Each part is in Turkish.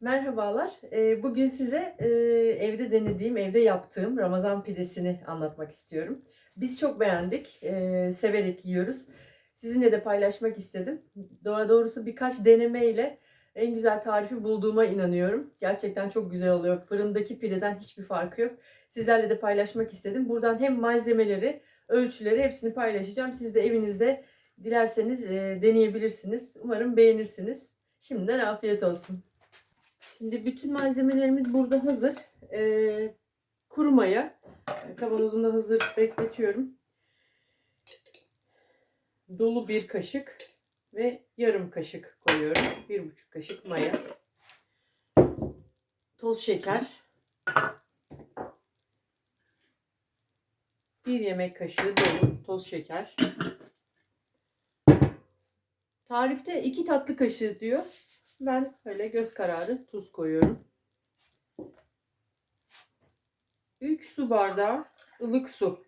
Merhabalar. Ee, Bugün size e, evde denediğim, evde yaptığım Ramazan pidesini anlatmak istiyorum. Biz çok beğendik, e, severek yiyoruz. Sizinle de paylaşmak istedim. Doğa doğrusu birkaç denemeyle en güzel tarifi bulduğuma inanıyorum. Gerçekten çok güzel oluyor. Fırındaki pideden hiçbir farkı yok. Sizlerle de paylaşmak istedim. Buradan hem malzemeleri, ölçüleri hepsini paylaşacağım. Siz de evinizde dilerseniz e, deneyebilirsiniz. Umarım beğenirsiniz. Şimdiden afiyet olsun. Şimdi bütün malzemelerimiz burada hazır. Ee, kuru maya. Kavanozumda hazır bekletiyorum. Dolu bir kaşık ve yarım kaşık koyuyorum. Bir buçuk kaşık maya. Toz şeker. Bir yemek kaşığı dolu toz şeker. Tarifte iki tatlı kaşığı diyor. Ben öyle göz kararı tuz koyuyorum. 3 su bardağı ılık su.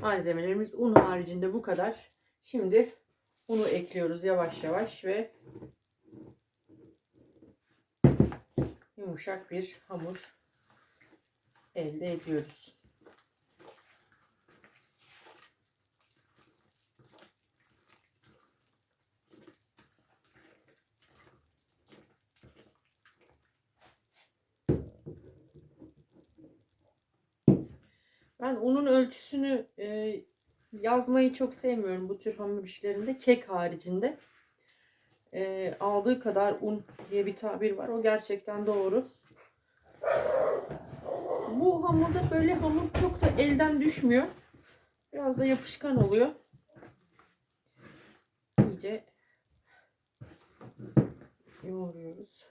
Malzemelerimiz un haricinde bu kadar. Şimdi unu ekliyoruz yavaş yavaş ve yumuşak bir hamur elde ediyoruz. Ben unun ölçüsünü e, yazmayı çok sevmiyorum bu tür hamur işlerinde. Kek haricinde. E, aldığı kadar un diye bir tabir var. O gerçekten doğru. Bu hamurda böyle hamur çok da elden düşmüyor. Biraz da yapışkan oluyor. İyice yoğuruyoruz.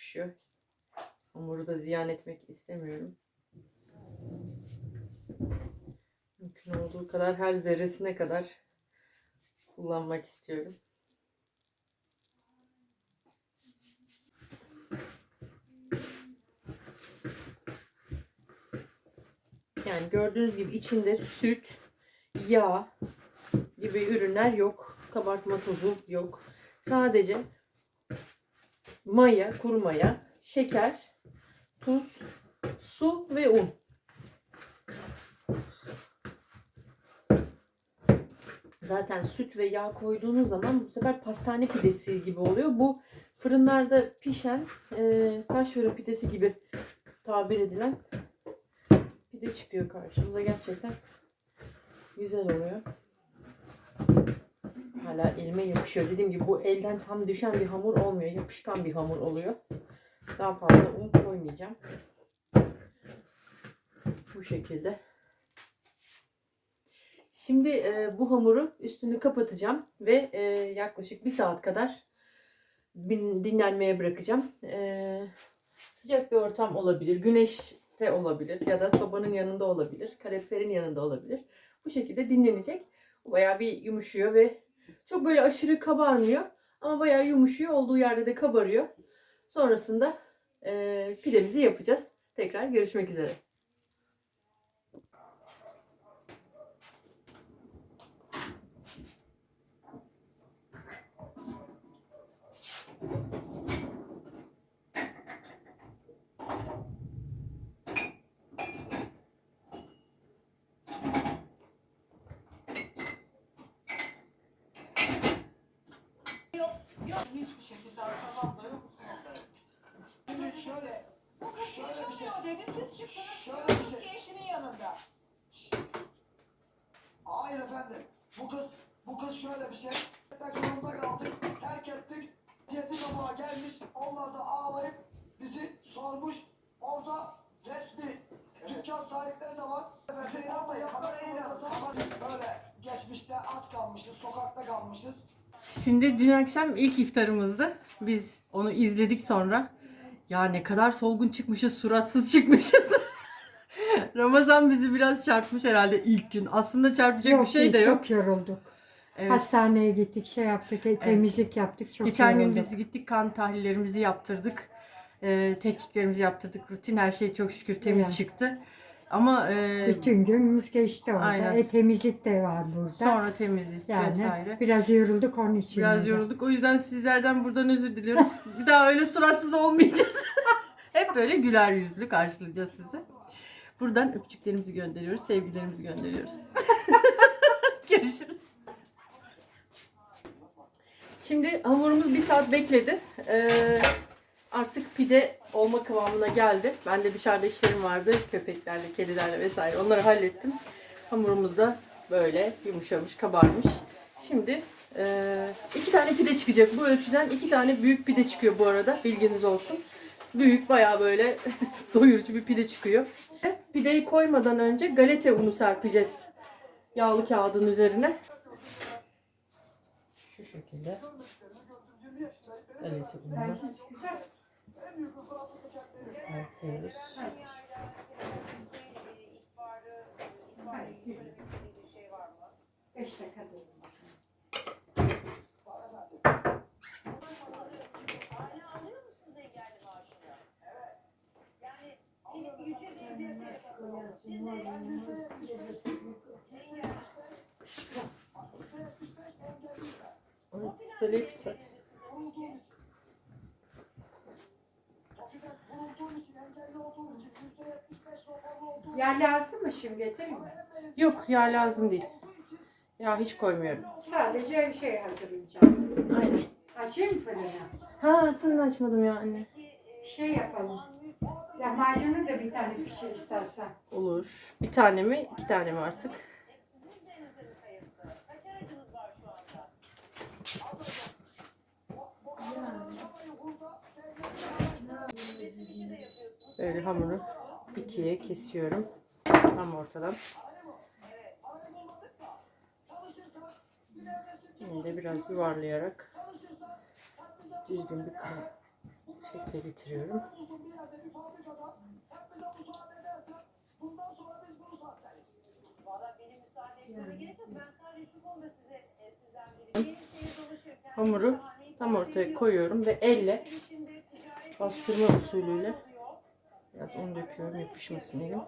Yapışıyor. Hamuru da ziyan etmek istemiyorum. Mümkün olduğu kadar her zerresine kadar kullanmak istiyorum. Yani gördüğünüz gibi içinde süt, yağ gibi ürünler yok. Kabartma tozu yok. Sadece maya, kuru maya, şeker, tuz, su ve un. Zaten süt ve yağ koyduğunuz zaman bu sefer pastane pidesi gibi oluyor. Bu fırınlarda pişen e, taş fırın pidesi gibi tabir edilen pide çıkıyor karşımıza. Gerçekten güzel oluyor. Hala elime yapışıyor. Dediğim gibi bu elden tam düşen bir hamur olmuyor. Yapışkan bir hamur oluyor. Daha fazla un koymayacağım. Bu şekilde. Şimdi e, bu hamuru üstünü kapatacağım ve e, yaklaşık bir saat kadar dinlenmeye bırakacağım. E, sıcak bir ortam olabilir, güneşte olabilir ya da sobanın yanında olabilir, kaloriferin yanında olabilir. Bu şekilde dinlenecek. Bayağı bir yumuşuyor ve çok böyle aşırı kabarmıyor ama bayağı yumuşuyor. Olduğu yerde de kabarıyor. Sonrasında e, pidemizi yapacağız. Tekrar görüşmek üzere. Yok hiçbir şekilde arkadan da. Şimdi şöyle, Bu kız Şöyle bir şey- siz çıktınız. Şey- eşinin yanında. hayır efendim, bu kız, Bu kız şöyle bir şey. Etmek zorunda kaldık. Terk ettik. Yedi baba gelmiş. Onlar da ağlayıp bizi sormuş. Orada resmi dükkan sahipleri de var. Bizi biz böyle geçmişte aç kalmışız. Sokakta kalmışız. Şimdi dün akşam ilk iftarımızdı. Biz onu izledik sonra. Ya ne kadar solgun çıkmışız, suratsız çıkmışız. Ramazan bizi biraz çarpmış herhalde ilk gün. Aslında çarpacak bir şey de yok. Çok yorulduk. Evet. Hastaneye gittik, şey yaptık, e, temizlik yaptık. Çok Geçen gün yorulduk. biz gittik kan tahlillerimizi yaptırdık. Ee, tetkiklerimizi yaptırdık. Rutin her şey çok şükür temiz Yani. çıktı. Ama e, Bütün günümüz geçti orada. Aynen. E, temizlik de var burada. sonra temizlik yani vesaire. biraz yorulduk onun için. Biraz öyle. yorulduk. O yüzden sizlerden buradan özür diliyoruz. Bir daha öyle suratsız olmayacağız. Hep böyle güler yüzlü karşılayacağız sizi. Buradan öpücüklerimizi gönderiyoruz. Sevgilerimizi gönderiyoruz. Görüşürüz. Şimdi hamurumuz bir saat bekledi. Ee, artık pide olma kıvamına geldi. Ben de dışarıda işlerim vardı. Köpeklerle, kedilerle vesaire. Onları hallettim. Hamurumuz da böyle yumuşamış, kabarmış. Şimdi ee, iki tane pide çıkacak. Bu ölçüden iki tane büyük pide çıkıyor bu arada. Bilginiz olsun. Büyük bayağı böyle doyurucu bir pide çıkıyor. Pideyi koymadan önce galeta unu serpeceğiz. Yağlı kağıdın üzerine. Şu şekilde. Galeta ununu of this. Şimdi getireyim mi? Yok yağ lazım değil. Yağ hiç koymuyorum. Sadece şey hazırlayacağım. Aynen. Açayım mı fırını? Ha fırını açmadım ya anne. Şey yapalım. Lahmacunu da bir tane pişir istersen. Olur. Bir tane mi? iki tane mi artık? Böyle hamuru ikiye kesiyorum. Tam ortadan. Şimdi de biraz yuvarlayarak düzgün bir şekle getiriyorum. Hamuru Tam ortaya koyuyorum ve elle bastırma usulüyle biraz un döküyorum yapışmasın elim.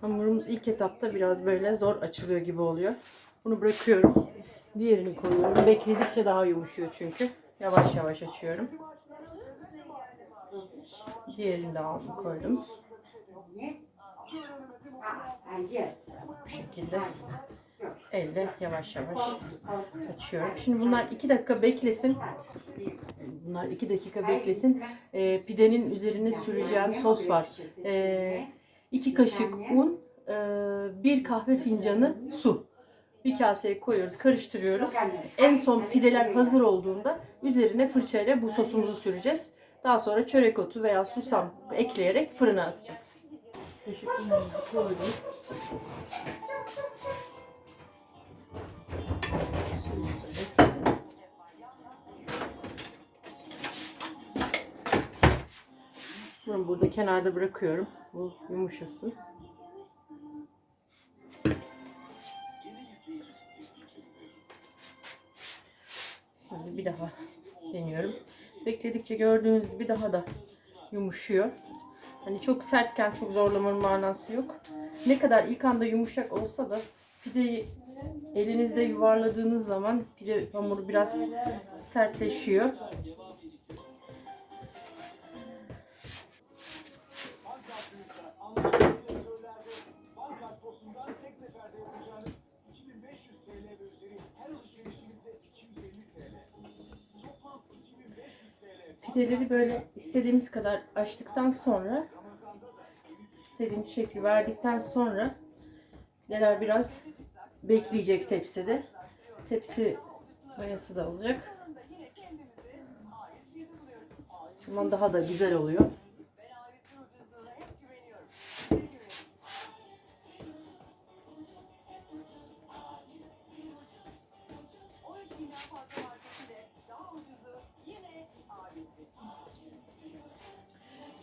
Hamurumuz ilk etapta biraz böyle zor açılıyor gibi oluyor. Bunu bırakıyorum. Diğerini koyuyorum. Bekledikçe daha yumuşuyor çünkü. Yavaş yavaş açıyorum. Diğerini de aldım koydum. Bu şekilde elle yavaş yavaş açıyorum. Şimdi bunlar iki dakika beklesin. Bunlar iki dakika beklesin. E, pidenin üzerine süreceğim sos var. E, 2 kaşık un, e, bir kahve fincanı su. Bir kaseye koyuyoruz, karıştırıyoruz. En son pideler hazır olduğunda üzerine fırçayla bu sosumuzu süreceğiz. Daha sonra çörek otu veya susam ekleyerek fırına atacağız. Kaşık unu. Bunu burada kenarda bırakıyorum. Bu yumuşasın. Şimdi bir daha deniyorum. Bekledikçe gördüğünüz gibi daha da yumuşuyor. Hani çok sertken çok zorlamanın manası yok. Ne kadar ilk anda yumuşak olsa da pideyi elinizde yuvarladığınız zaman pide hamuru biraz sertleşiyor. Pideleri böyle istediğimiz kadar açtıktan sonra istediğimiz şekli verdikten sonra pideler biraz bekleyecek tepside. Tepsi mayası da olacak. Zaman daha da güzel oluyor.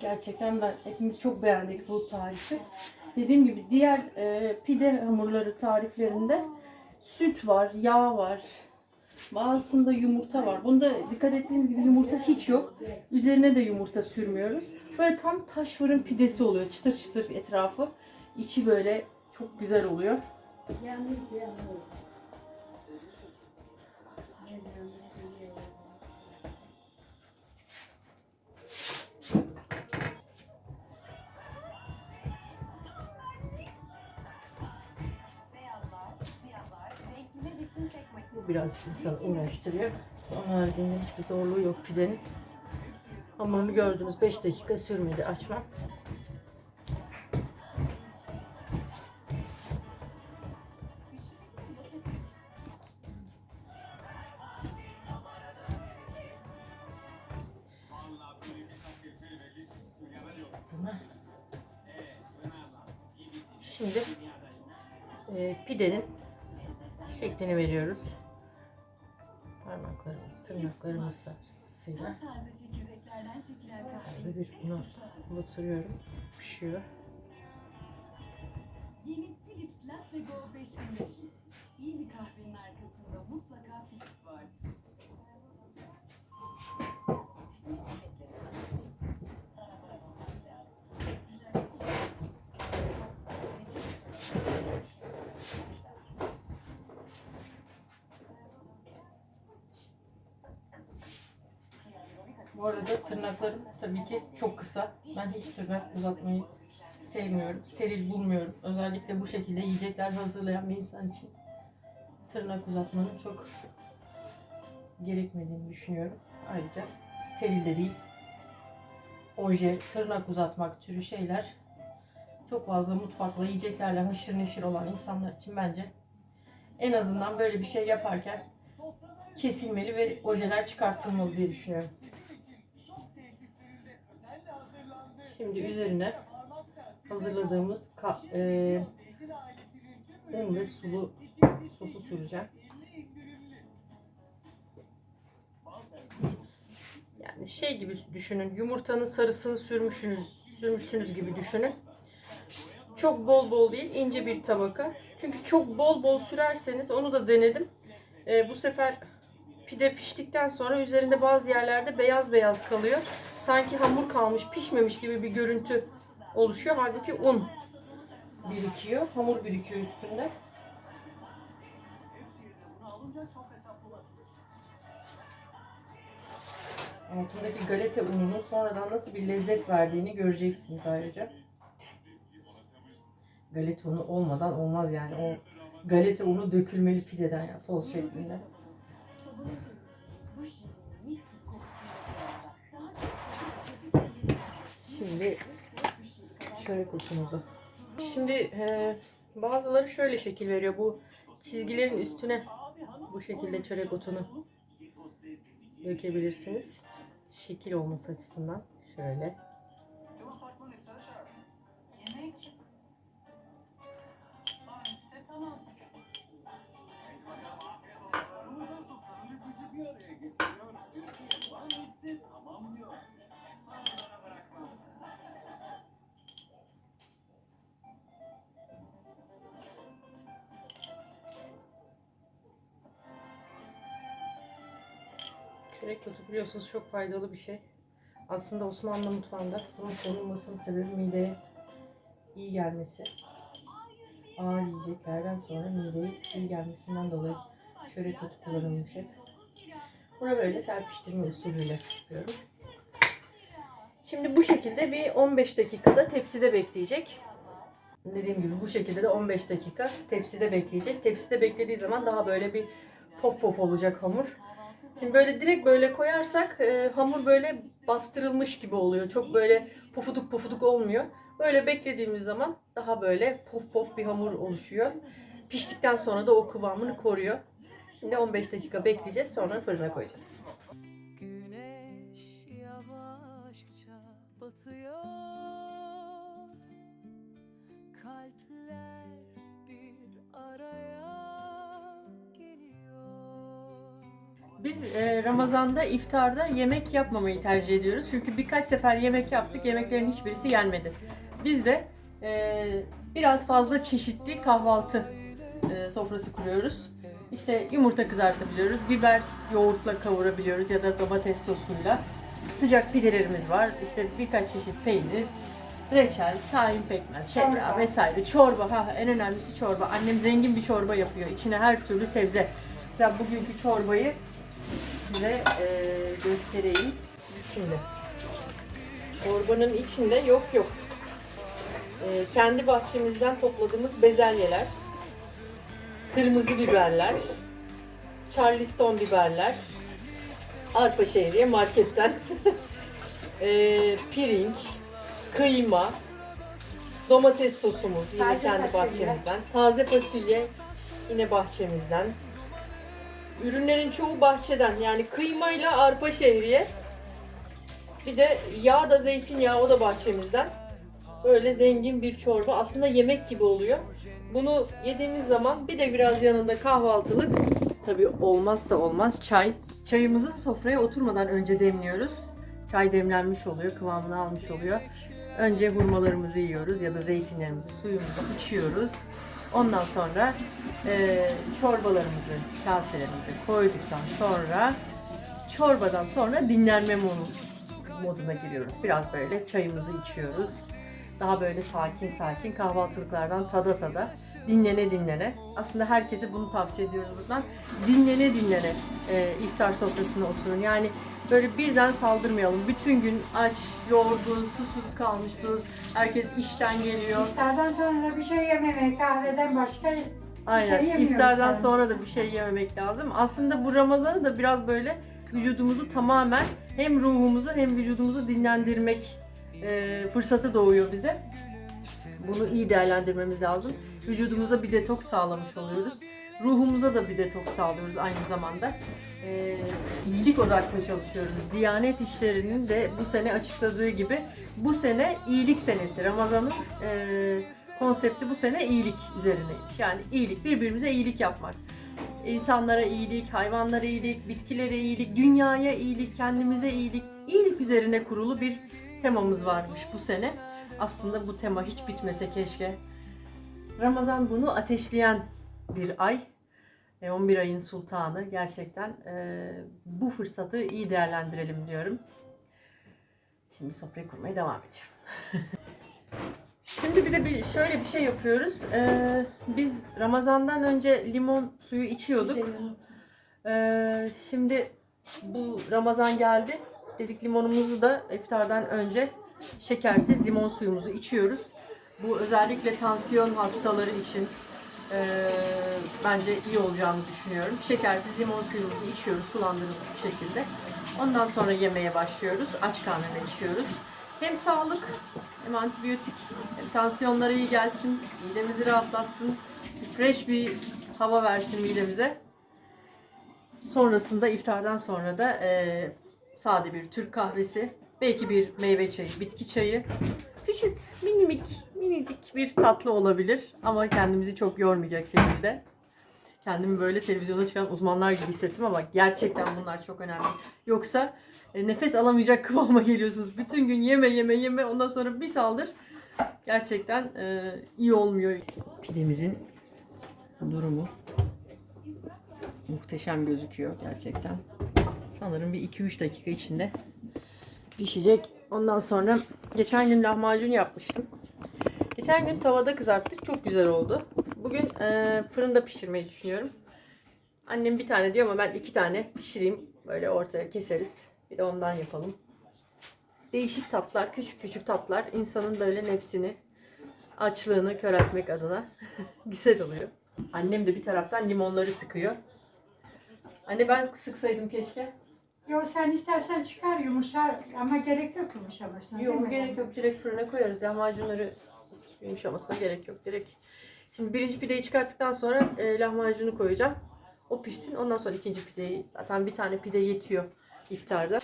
Gerçekten ben hepimiz çok beğendik bu tarifi. Dediğim gibi diğer e, pide hamurları tariflerinde süt var, yağ var. Bazısında yumurta var. Bunda dikkat ettiğiniz gibi yumurta hiç yok. Üzerine de yumurta sürmüyoruz. Böyle tam taş fırın pidesi oluyor. Çıtır çıtır etrafı. İçi böyle çok güzel oluyor. Biraz insanı uğraştırıyor. Onun haricinde hiçbir zorluğu yok pidenin. Hamurunu gördünüz 5 dakika sürmedi açmam. Şimdi e, pidenin şeklini veriyoruz. Tırnaklarımız arasıyla Taze çekirdeklerden çekilen Arada bir bunu batırıyorum. Pişiyor. Yeni Philips Latte Go 5500. İyi bir kahvenin arkasında mutlaka Philips vardır. Arada tırnaklarım tabii ki çok kısa. Ben hiç tırnak uzatmayı sevmiyorum. Steril bulmuyorum. Özellikle bu şekilde yiyecekler hazırlayan bir insan için tırnak uzatmanın çok gerekmediğini düşünüyorum. Ayrıca steril de değil. Oje, tırnak uzatmak türü şeyler çok fazla mutfakla, yiyeceklerle haşır neşir olan insanlar için bence en azından böyle bir şey yaparken kesilmeli ve ojeler çıkartılmalı diye düşünüyorum. Şimdi üzerine hazırladığımız e, un ve sulu sosu süreceğim. Yani şey gibi düşünün. Yumurtanın sarısını sürmüşsünüz, sürmüşsünüz gibi düşünün. Çok bol bol değil, ince bir tabaka. Çünkü çok bol bol sürerseniz onu da denedim. E, bu sefer pide piştikten sonra üzerinde bazı yerlerde beyaz beyaz kalıyor. Sanki hamur kalmış, pişmemiş gibi bir görüntü oluşuyor. Halbuki un birikiyor, hamur birikiyor üstünde. Altındaki galeta ununun sonradan nasıl bir lezzet verdiğini göreceksiniz ayrıca. Galeta unu olmadan olmaz yani. O galeta unu dökülmeli pideden ya toz şeklinde. Şimdi çörek otumuzu. Şimdi e, bazıları şöyle şekil veriyor. Bu çizgilerin üstüne bu şekilde çörek otunu dökebilirsiniz. Şekil olması açısından şöyle. Biliyorsunuz çok faydalı bir şey. Aslında Osmanlı mutfağında bunun konulmasının sebebi mideye iyi gelmesi. Ağır yiyeceklerden sonra mideye iyi gelmesinden dolayı çörek otu kullanılmış hep. Bunu böyle serpiştirme usulüyle yapıyorum. Şimdi bu şekilde bir 15 dakikada tepside bekleyecek. Dediğim gibi bu şekilde de 15 dakika tepside bekleyecek. Tepside beklediği zaman daha böyle bir pof pof olacak hamur. Şimdi böyle direkt böyle koyarsak e, hamur böyle bastırılmış gibi oluyor. Çok böyle pofuduk pofuduk olmuyor. Böyle beklediğimiz zaman daha böyle pof pof bir hamur oluşuyor. Piştikten sonra da o kıvamını koruyor. Şimdi 15 dakika bekleyeceğiz sonra fırına koyacağız. Güneş yavaşça batıyor Biz e, Ramazan'da iftarda yemek yapmamayı tercih ediyoruz. Çünkü birkaç sefer yemek yaptık, yemeklerin hiçbirisi yenmedi. Biz de e, biraz fazla çeşitli kahvaltı e, sofrası kuruyoruz. İşte yumurta kızartabiliyoruz, biber yoğurtla kavurabiliyoruz ya da domates sosuyla. Sıcak pidelerimiz var, işte birkaç çeşit peynir, reçel, tahin pekmez, tekrar vesaire. Çorba, ha en önemlisi çorba. Annem zengin bir çorba yapıyor. İçine her türlü sebze. Mesela bugünkü çorbayı size e, göstereyim. Şimdi. Çorbanın içinde yok yok. E, kendi bahçemizden topladığımız bezelyeler, kırmızı biberler, charleston biberler, arpa şehriye marketten, e, pirinç, kıyma, domates sosumuz yine Taze kendi fasulye. bahçemizden, taze fasulye yine bahçemizden, Ürünlerin çoğu bahçeden. Yani kıymayla arpa şehriye. Bir de yağ da zeytinyağı o da bahçemizden. Böyle zengin bir çorba. Aslında yemek gibi oluyor. Bunu yediğimiz zaman bir de biraz yanında kahvaltılık. Tabii olmazsa olmaz çay. Çayımızı sofraya oturmadan önce demliyoruz. Çay demlenmiş oluyor, kıvamını almış oluyor. Önce hurmalarımızı yiyoruz ya da zeytinlerimizi, suyumuzu içiyoruz. Ondan sonra e, çorbalarımızı kaselerimize koyduktan sonra çorbadan sonra dinlenme modu, moduna giriyoruz. Biraz böyle çayımızı içiyoruz. Daha böyle sakin sakin kahvaltılıklardan tada tada dinlene dinlene. Aslında herkese bunu tavsiye ediyoruz buradan. Dinlene dinlene e, iftar sofrasına oturun. Yani böyle birden saldırmayalım. Bütün gün aç, yorgun, susuz kalmışsınız. Herkes işten geliyor. İftardan sonra bir şey yememek, kahveden başka Aynen. şey İftardan yani. sonra da bir şey yememek lazım. Aslında bu Ramazan'ı da biraz böyle vücudumuzu tamamen hem ruhumuzu hem vücudumuzu dinlendirmek e, fırsatı doğuyor bize. Bunu iyi değerlendirmemiz lazım. Vücudumuza bir detoks sağlamış oluyoruz. Ruhumuza da bir detoks sağlıyoruz aynı zamanda. E, iyilik odaklı çalışıyoruz. Diyanet işlerinin de bu sene açıkladığı gibi bu sene iyilik senesi. Ramazan'ın e, konsepti bu sene iyilik üzerineymiş. Yani iyilik, birbirimize iyilik yapmak. İnsanlara iyilik, hayvanlara iyilik, bitkilere iyilik, dünyaya iyilik, kendimize iyilik. İyilik üzerine kurulu bir temamız varmış bu sene. Aslında bu tema hiç bitmese keşke. Ramazan bunu ateşleyen bir ay. E, 11 ayın sultanı. Gerçekten e, bu fırsatı iyi değerlendirelim diyorum. Şimdi sofrayı kurmaya devam ediyorum. Şimdi bir de bir şöyle bir şey yapıyoruz. Ee, biz Ramazan'dan önce limon suyu içiyorduk. Ee, şimdi bu Ramazan geldi. Dedik limonumuzu da iftardan önce şekersiz limon suyumuzu içiyoruz. Bu özellikle tansiyon hastaları için ee, bence iyi olacağını düşünüyorum. Şekersiz limon suyumuzu içiyoruz sulandırılmış bir şekilde. Ondan sonra yemeğe başlıyoruz. Aç karnına içiyoruz. Hem sağlık hem antibiyotik hem tansiyonlara iyi gelsin, midemizi rahatlatsın, fresh bir hava versin midemize. Sonrasında iftardan sonra da e, sade bir Türk kahvesi, belki bir meyve çayı, bitki çayı. Küçük, minimik, minicik bir tatlı olabilir ama kendimizi çok yormayacak şekilde. Kendimi böyle televizyona çıkan uzmanlar gibi hissettim ama gerçekten bunlar çok önemli. Yoksa e, nefes alamayacak kıvama geliyorsunuz. Bütün gün yeme yeme yeme ondan sonra bir saldır. Gerçekten e, iyi olmuyor. Pidemizin durumu muhteşem gözüküyor gerçekten. Sanırım bir 2-3 dakika içinde pişecek. Ondan sonra geçen gün lahmacun yapmıştım. Geçen gün tavada kızarttık. Çok güzel oldu. Bugün e, fırında pişirmeyi düşünüyorum. Annem bir tane diyor ama ben iki tane pişireyim. Böyle ortaya keseriz. Bir de ondan yapalım. Değişik tatlar, küçük küçük tatlar insanın böyle nefsini, açlığını köreltmek adına güzel oluyor. Annem de bir taraftan limonları sıkıyor. Anne ben sıksaydım keşke. Yok sen istersen çıkar yumuşar ama gerek yok yumuşamasına değil Yok mi? gerek yok. Direkt fırına koyarız. Lahmacunları yumuşamasına gerek yok. Direkt Şimdi birinci pideyi çıkarttıktan sonra e, lahmacunu koyacağım. O pişsin. Ondan sonra ikinci pideyi. Zaten bir tane pide yetiyor iftarda.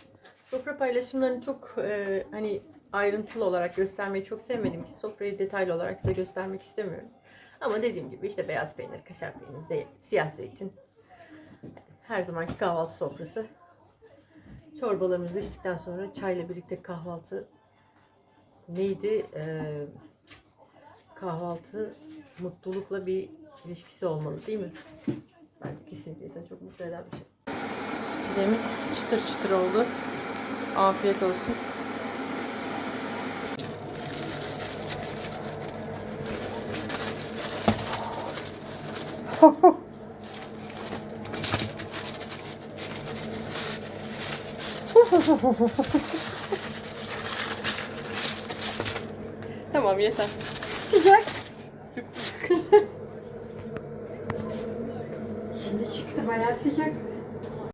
Sofra paylaşımlarını çok e, hani ayrıntılı olarak göstermeyi çok sevmediğim için sofrayı detaylı olarak size göstermek istemiyorum. Ama dediğim gibi işte beyaz peynir, kaşar peynir, zey- siyah zeytin. Her zamanki kahvaltı sofrası. Çorbalarımızı içtikten sonra çayla birlikte kahvaltı neydi? Ee, kahvaltı mutlulukla bir ilişkisi olmalı değil mi? Bence kesinlikle insanı çok mutlu eden bir şey. Pidemiz çıtır çıtır oldu. Afiyet olsun. tamam yeter. Sıcak. Çok sıcak. Şimdi çıktı bayağı sıcak.